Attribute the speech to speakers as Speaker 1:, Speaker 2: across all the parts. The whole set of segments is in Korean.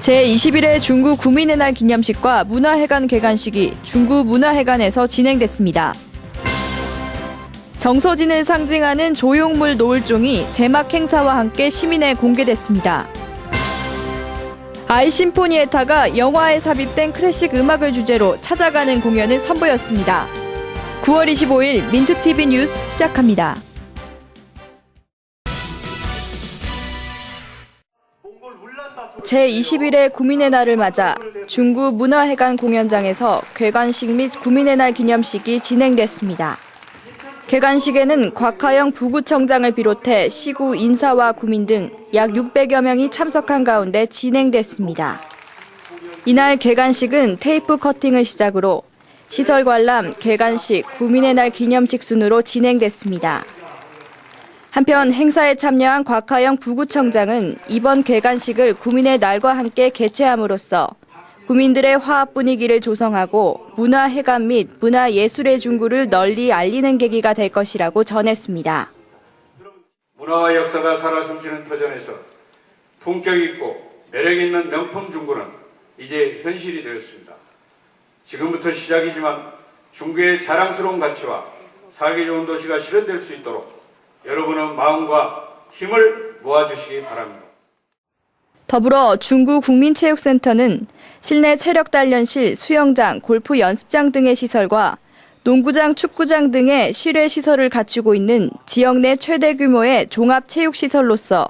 Speaker 1: 제21회 중구 구민의 날 기념식과 문화회관 개관식이 중구 문화회관에서 진행됐습니다. 정서진을 상징하는 조형물 노을종이 제막 행사와 함께 시민에 공개됐습니다. 아이 심포니에타가 영화에 삽입된 클래식 음악을 주제로 찾아가는 공연을 선보였습니다. 9월 25일 민트TV 뉴스 시작합니다. 제21회 구민의 날을 맞아 중구 문화회관 공연장에서 개관식 및 구민의 날 기념식이 진행됐습니다. 개관식에는 곽하영 부구청장을 비롯해 시구 인사와 구민 등 약 600여 명이 참석한 가운데 진행됐습니다. 이날 개관식은 테이프 커팅을 시작으로 시설 관람, 개관식, 구민의 날 기념식 순으로 진행됐습니다. 한편 행사에 참여한 곽하영 부구청장은 이번 개관식을 구민의 날과 함께 개최함으로써 구민들의 화합 분위기를 조성하고 문화회관 및 문화 예술의 중구를 널리 알리는 계기가 될 것이라고 전했습니다.
Speaker 2: 문화와 역사가 살아 숨쉬는 터전에서 품격 있고 매력 있는 명품 중구는 이제 현실이 되었습니다. 지금부터 시작이지만 중구의 자랑스러운 가치와 살기 좋은 도시가 실현될 수 있도록 여러분의 마음과 힘을 모아주시기 바랍니다.
Speaker 1: 더불어 중구 국민체육센터는 실내 체력 단련 실, 수영장, 골프 연습장 등의 시설과 농구장, 축구장 등의 실외 시설을 갖추고 있는 지역 내 최대 규모의 종합 체육 시설로서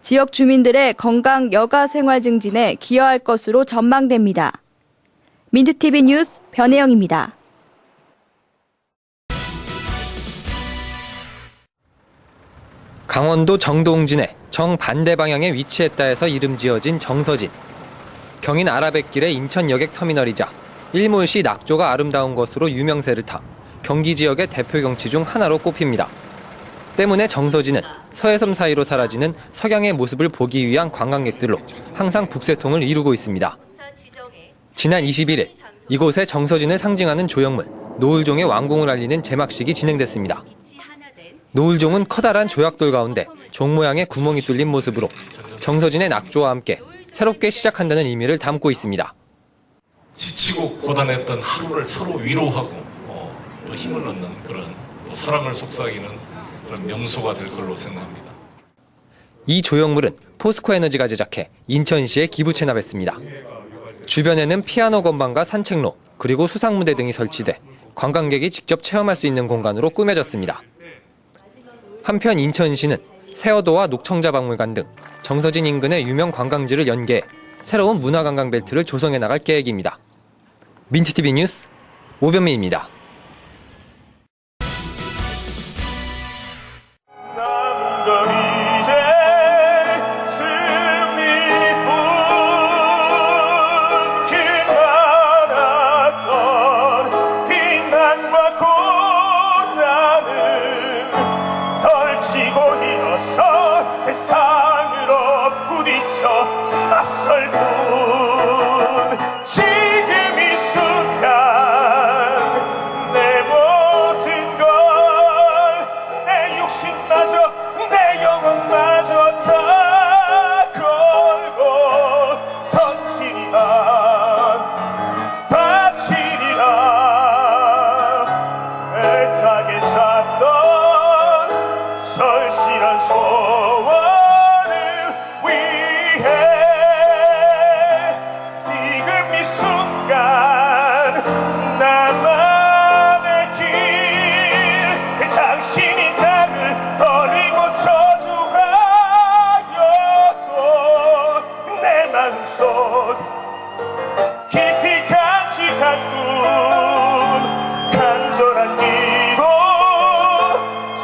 Speaker 1: 지역 주민들의 건강 여가 생활 증진에 기여할 것으로 전망됩니다. 민트TV 뉴스 변혜영입니다.
Speaker 3: 강원도 정동진에 정반대 방향에 위치했다 해서 이름 지어진 정서진. 경인 아라뱃길의 인천 여객 터미널이자 일몰시 낙조가 아름다운 것으로 유명세를 타 경기 지역의 대표 경치 중 하나로 꼽힙니다. 때문에 정서진은 서해섬 사이로 사라지는 석양의 모습을 보기 위한 관광객들로 항상 북새통을 이루고 있습니다. 지난 21일 이곳에 정서진을 상징하는 조형물 노을종의 완공을 알리는 제막식이 진행됐습니다. 노을종은 커다란 조약돌 가운데 종 모양의 구멍이 뚫린 모습으로 정서진의 낙조와 함께 새롭게 시작한다는 의미를 담고 있습니다.
Speaker 4: 지치고 고단했던 하루를 서로 위로하고 어, 또 힘을 얻는 그런 또 사랑을 속삭이는 그런 명소가 될 걸로 생각합니다.
Speaker 3: 이 조형물은 포스코 에너지가 제작해 인천시에 기부 체납했습니다. 주변에는 피아노 건반과 산책로 그리고 수상 무대 등이 설치돼 관광객이 직접 체험할 수 있는 공간으로 꾸며졌습니다. 한편 인천시는 세어도와 녹청자 박물관 등 정서진 인근의 유명 관광지를 연계해 새로운 문화관광 벨트를 조성해 나갈 계획입니다. 민트TV 뉴스 오변민입니다.
Speaker 5: 덜치고 일어서 세상으로 부딪혀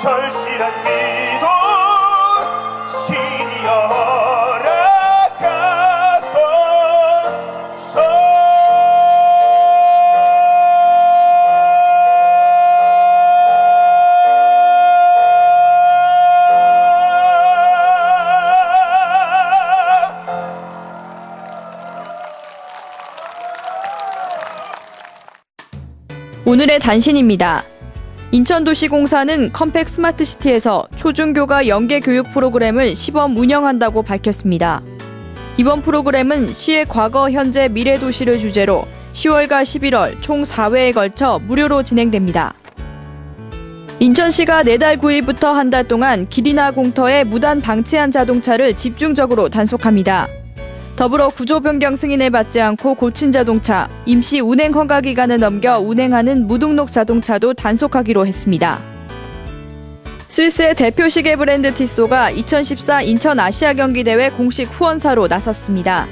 Speaker 5: 절실한 기도 신이 허락하소
Speaker 1: 오늘의 단신입니다. 인천도시공사는 컴팩 스마트시티에서 초중교가 연계 교육 프로그램을 시범 운영한다고 밝혔습니다. 이번 프로그램은 시의 과거, 현재, 미래 도시를 주제로 10월과 11월 총 4회에 걸쳐 무료로 진행됩니다. 인천시가 내달 9일부터 한 달 동안 길이나 공터에 무단 방치한 자동차를 집중적으로 단속합니다. 더불어 구조 변경 승인을 받지 않고 고친 자동차, 임시 운행 허가 기간을 넘겨 운행하는 무등록 자동차도 단속하기로 했습니다. 스위스의 대표 시계 브랜드 티소가 2014 인천 아시아 경기 대회 공식 후원사로 나섰습니다.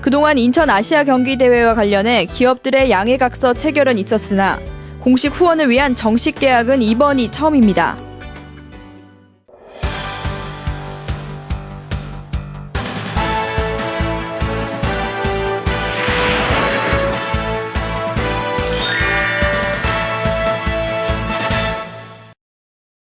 Speaker 1: 그동안 인천 아시아 경기 대회와 관련해 기업들의 양해각서 체결은 있었으나 공식 후원을 위한 정식 계약은 이번이 처음입니다.